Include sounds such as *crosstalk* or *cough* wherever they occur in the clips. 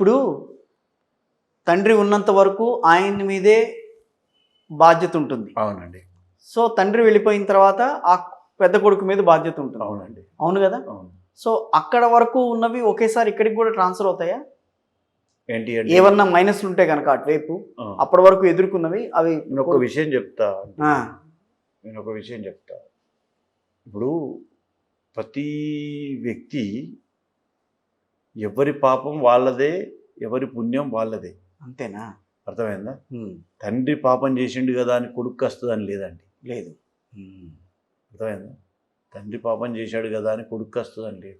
ఇప్పుడు తండ్రి ఉన్నంత వరకు ఆయన మీదే బాధ్యత ఉంటుంది. అవునండి. సో తండ్రి వెళ్ళిపోయిన తర్వాత ఆ పెద్ద కొడుకు మీద బాధ్యత ఉంటుంది. అవునండి. అవును కదా? సో అక్కడ వరకు ఉన్నవి ఒకేసారి ఇక్కడికి కూడా ట్రాన్స్ఫర్ అవుతాయా? ఏంటి ఏమన్నా మైనస్లు ఉంటే కనుక అటువైపు అప్పటి వరకు ఎదుర్కొన్నవి అవి నేను ఒక విషయం చెప్తా. నేను ఒక విషయం చెప్తా. ఇప్పుడు ప్రతి వ్యక్తి ఎవరి పాపం వాళ్ళదే ఎవరి పుణ్యం వాళ్ళదే. అంతేనా? అర్థమైందా? తండ్రి పాపం చేసిండు కదా అని కొడుకు వస్తుందని లేదండి. లేదు. అర్థమైందా? తండ్రి పాపం చేశాడు కదా అని కొడుకు వస్తుందని లేదు.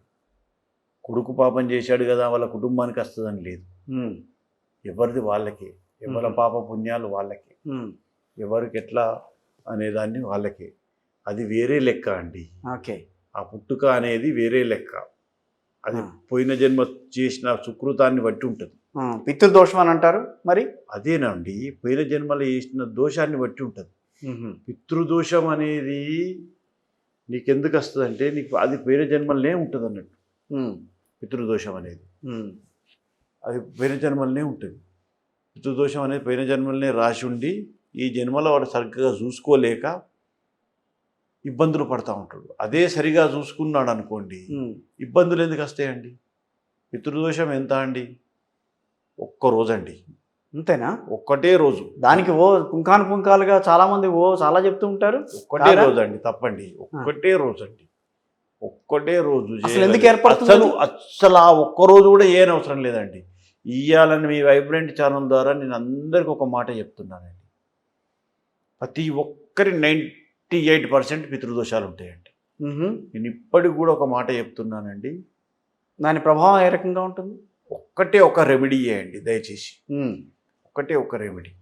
కొడుకు పాపం చేశాడు కదా వాళ్ళ కుటుంబానికి వస్తుందని లేదు. ఎవరిది వాళ్ళకే. ఎవరి. పాప పుణ్యాలు వాళ్ళకే. ఎవరికి ఎట్లా అనేదాన్ని వాళ్ళకే. అది వేరే లెక్క అండి. ఓకే. ఆ పుట్టుక అనేది వేరే లెక్క. అది. పోయిన జన్మ చేసిన సుకృతాన్ని బట్టి ఉంటుంది. పితృదోషం అని అంటారు మరి? అదేనండి పోయిన జన్మలో చేసిన దోషాన్ని బట్టి ఉంటుంది. పితృదోషం అనేది నీకెందుకు వస్తుందంటే నీకు అది పోయిన జన్మలనే ఉంటుంది అన్నట్టు. పితృదోషం అనేది. అది పోయిన జన్మలనే ఉంటుంది. పితృదోషం అనేది పోయిన జన్మలనే రాసి ఉండి ఈ జన్మలో వాడు సరిగ్గా చూసుకోలేక ఇబ్బందులు పడతా ఉంటాడు. అదే సరిగా చూసుకున్నాడు అనుకోండి ఇబ్బందులు ఎందుకు వస్తాయండి? పితృదోషం ఎంత అండి? ఒక్క రోజండి. అంతేనా? ఒక్కటే రోజు. దానికి ఓ పుంఖాను పుంఖాలుగా చాలా మంది ఓ చాలా చెప్తూ ఉంటారు. ఒక్కటే? రోజు అండి తప్పండి. ఒక్కటే రోజు అండి ఒక్కటే రోజు ఎందుకు ఏర్పడుతుంది అసలు అసలు ఆ ఒక్క రోజు కూడా ఏం అవసరం లేదండి. ఇయ్యాలని మీ వైబ్రెంట్ ఛానల్ ద్వారా నేను అందరికి ఒక మాట చెప్తున్నానండి. ప్రతి ఒక్కరి నైంటీ ఎయిట్ పర్సెంట్ పితృదోషాలు ఉంటాయండి నేను ఇప్పటికి కూడా ఒక మాట చెప్తున్నానండి. దాని ప్రభావం ఏ రకంగా ఉంటుంది? ఒక్కటే ఒక రెమెడీ చేయండి దయచేసి. ఉమ్, ఒక్కటే ఒక రెమెడీ.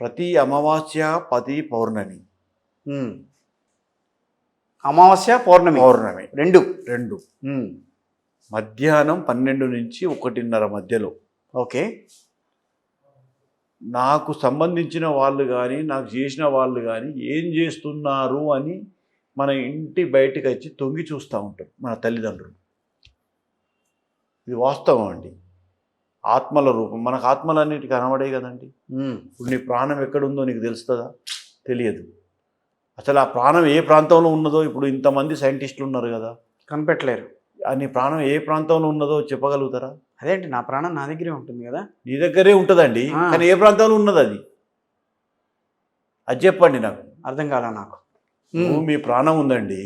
ప్రతి అమావాస్య పది పౌర్ణమి. అమావాస్య పౌర్ణమి. పౌర్ణమి. రెండు. రెండు. మధ్యాహ్నం పన్నెండు నుంచి ఒకటిన్నర మధ్యలో. ఓకే. నాకు సంబంధించిన వాళ్ళు కానీ నాకు చేసిన వాళ్ళు కానీ ఏం చేస్తున్నారు అని మన ఇంటి బయటకు వచ్చి తొంగి చూస్తూ ఉంటాం మన తల్లిదండ్రులు. ఇది వాస్తవం అండి. ఆత్మల రూపం. మనకు ఆత్మలన్నిటికీ కనబడే కదండి. ఇప్పుడు నీ ప్రాణం ఎక్కడుందో నీకు తెలుస్తుందా? తెలియదు. అసలు ఆ ప్రాణం ఏ ప్రాంతంలో ఉన్నదో ఇప్పుడు ఇంతమంది సైంటిస్టులు ఉన్నారు కదా. కనిపెట్టలేరు. నీ ప్రాణం ఏ ప్రాంతంలో ఉన్నదో చెప్పగలుగుతారా? అదేంటి నా ప్రాణం నా దగ్గరే ఉంటుంది కదా? నీ దగ్గరే ఉంటుందండి. కానీ ఏ ప్రాంతంలో ఉన్నది అది? అది చెప్పండి నాకు. అర్థం కాలా నాకు? మీ ప్రాణం ఉందండి.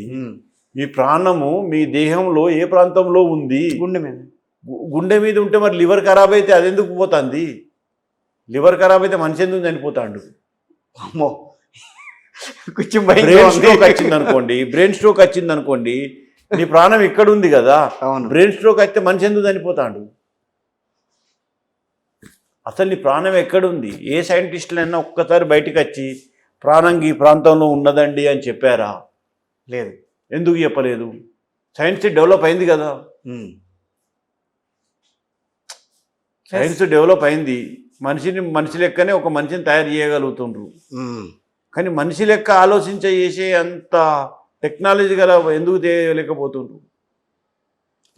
మీ ప్రాణము మీ దేహంలో ఏ ప్రాంతంలో ఉంది? గుండె మీద. గుండె మీద ఉంటే మరి లివర్ ఖరాబ్ అయితే అది ఎందుకు పోతుంది? లివర్ ఖరాబ్ అయితే మనిషి ఎందుకు చనిపోతాడు? అమ్మో. కొంచెం బ్రెయిన్. స్ట్రోక్ వచ్చింది అనుకోండి బ్రెయిన్ స్ట్రోక్ వచ్చింది అనుకోండి నీ ప్రాణం ఇక్కడ ఉంది కదా బ్రెయిన్ స్ట్రోక్ అయితే మనిషి ఎందుకు చనిపోతాడు? అసలు నీ ప్రాణం ఎక్కడుంది? ఏ సైంటిస్టులైనా ఒక్కసారి బయటికి వచ్చి ప్రాణం ఈ ప్రాంతంలో ఉన్నదండి అని చెప్పారా? లేదు. ఎందుకు చెప్పలేదు? సైన్స్ డెవలప్ అయింది కదా. సైన్స్ డెవలప్ అయింది. మనిషిని మనిషి లెక్కనే ఒక మనిషిని తయారు చేయగలుగుతుండ్రు. కానీ మనిషి లెక్క ఆలోచించే చేసే అంత టెక్నాలజీ గల ఎందుకు చేయలేకపోతుండ్రు?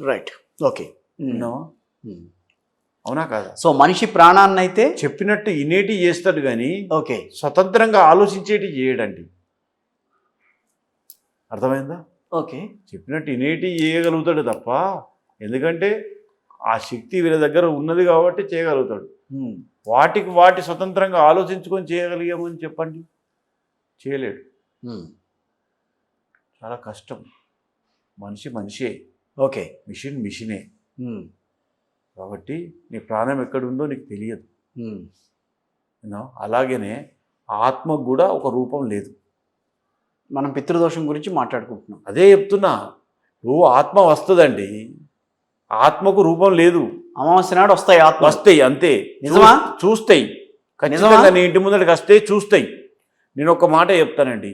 రైట్. ఓకే. అవునా కాదా? సో మనిషి ప్రాణాన్ని అయితే చెప్పినట్టు ఇనేటి చేస్తాడు కానీ ఓకే. స్వతంత్రంగా ఆలోచించేటి చేయడండి. అర్థమైందా? ఓకే. చెప్పినట్టు ఇనేటి చేయగలుగుతాడు తప్ప ఎందుకంటే ఆ శక్తి వీళ్ళ దగ్గర ఉన్నది కాబట్టి చేయగలుగుతాడు. వాటికి వాటి స్వతంత్రంగా ఆలోచించుకొని చేయగలిగామని చెప్పండి. చేయలేడు. చాలా కష్టం. మనిషి మనిషే. ఓకే. మిషన్ మిషనే. కాబట్టి నీ ప్రాణం ఎక్కడుందో నీకు తెలియదు. యూనో అలాగనే ఆత్మకు కూడా ఒక రూపం లేదు. మనం పితృదోషం గురించి మాట్లాడుకుంటున్నాం. అదే చెప్తున్నా నువ్వు ఆత్మ వస్తుందండి ఆత్మకు రూపం లేదు. అమావాస్య నాడు వస్తాయి ఆత్మ వస్తాయి అంతే. నిజమా? చూస్తాయి. ఖచ్చితంగా నిజమా? నీ ఇంటి ముందరికి వస్తే చూస్తాయి. నేను ఒక మాట చెప్తానండి.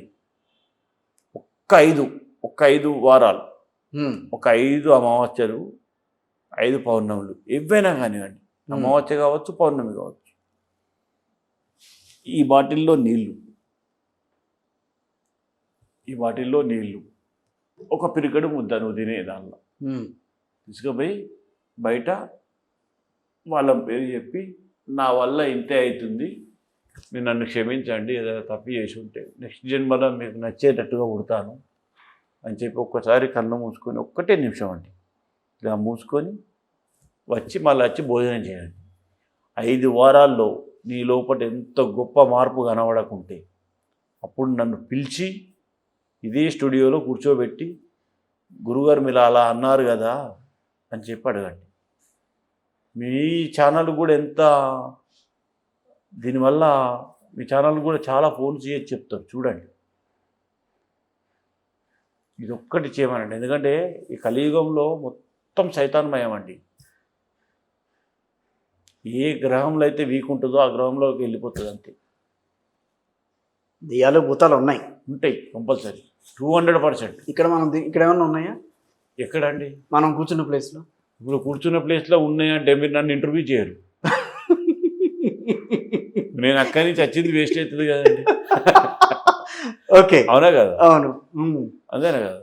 ఒక్క ఐదు ఒక్క ఐదు వారాలు. ఉమ్, ఒక ఐదు అమావాస్యలు ఐదు పౌర్ణములు. ఏవైనా కానివ్వండి. అమావాస్య కావచ్చు పౌర్ణమి కావచ్చు. ఈ బాటిల్లో నీళ్ళు. ఈ బాటిల్లో నీళ్ళు. ఒక పిరికడు ముద్ద నువ్వు తినే దానిలో. తీసుకుపోయి బయట వాళ్ళ పేరు చెప్పి నా వల్ల ఇంతే అవుతుంది మీరు నన్ను క్షమించండి ఏదైనా తప్పు చేసి ఉంటే. నెక్స్ట్ జన్మలో మీకు నచ్చేటట్టుగా పుడతాను. అని చెప్పి ఒక్కసారి కన్ను మూసుకొని ఒక్కటే నిమిషం అండి. ఇలా మూసుకొని వచ్చి మళ్ళీ వచ్చి భోజనం చేయండి. ఐదు వారాల్లో నీ లోపల ఎంత గొప్ప మార్పు కనబడకుంటే అప్పుడు నన్ను పిలిచి ఇదే స్టూడియోలో కూర్చోబెట్టి గురుగారు మీరు అలా అన్నారు కదా అని చెప్పి అడగండి. మీ ఛానల్ కూడా ఎంత దీనివల్ల మీ ఛానల్ కూడా చాలా ఫోన్ చేయొచ్చు చెప్తారు చూడండి. ఇది ఒక్కటి చేయమనండి. ఎందుకంటే ఈ కలియుగంలో మొత్తం సైతాన్మయం అండి ఏ గ్రహంలో అయితే వీక్ ఉంటుందో ఆ గ్రహంలోకి వెళ్ళిపోతుంది అంతే. దెయ్యాలు భూతాలు ఉన్నాయి. ఉంటాయి కంపల్సరీ. Two hundred percent. ఇక్కడ మనం ఇక్కడ ఏమైనా ఉన్నాయా? ఎక్కడండి? మనం కూర్చున్న ప్లేస్లో. ఇప్పుడు కూర్చున్న ప్లేస్లో ఉన్నాయంటే మీరు నన్ను ఇంటర్వ్యూ చేయరు. నేను అక్కడి నుంచి వచ్చింది వేస్ట్ అవుతుంది కదండి. *laughs* ఓకే. అవునా కదా? అవును. అదేనా కదా.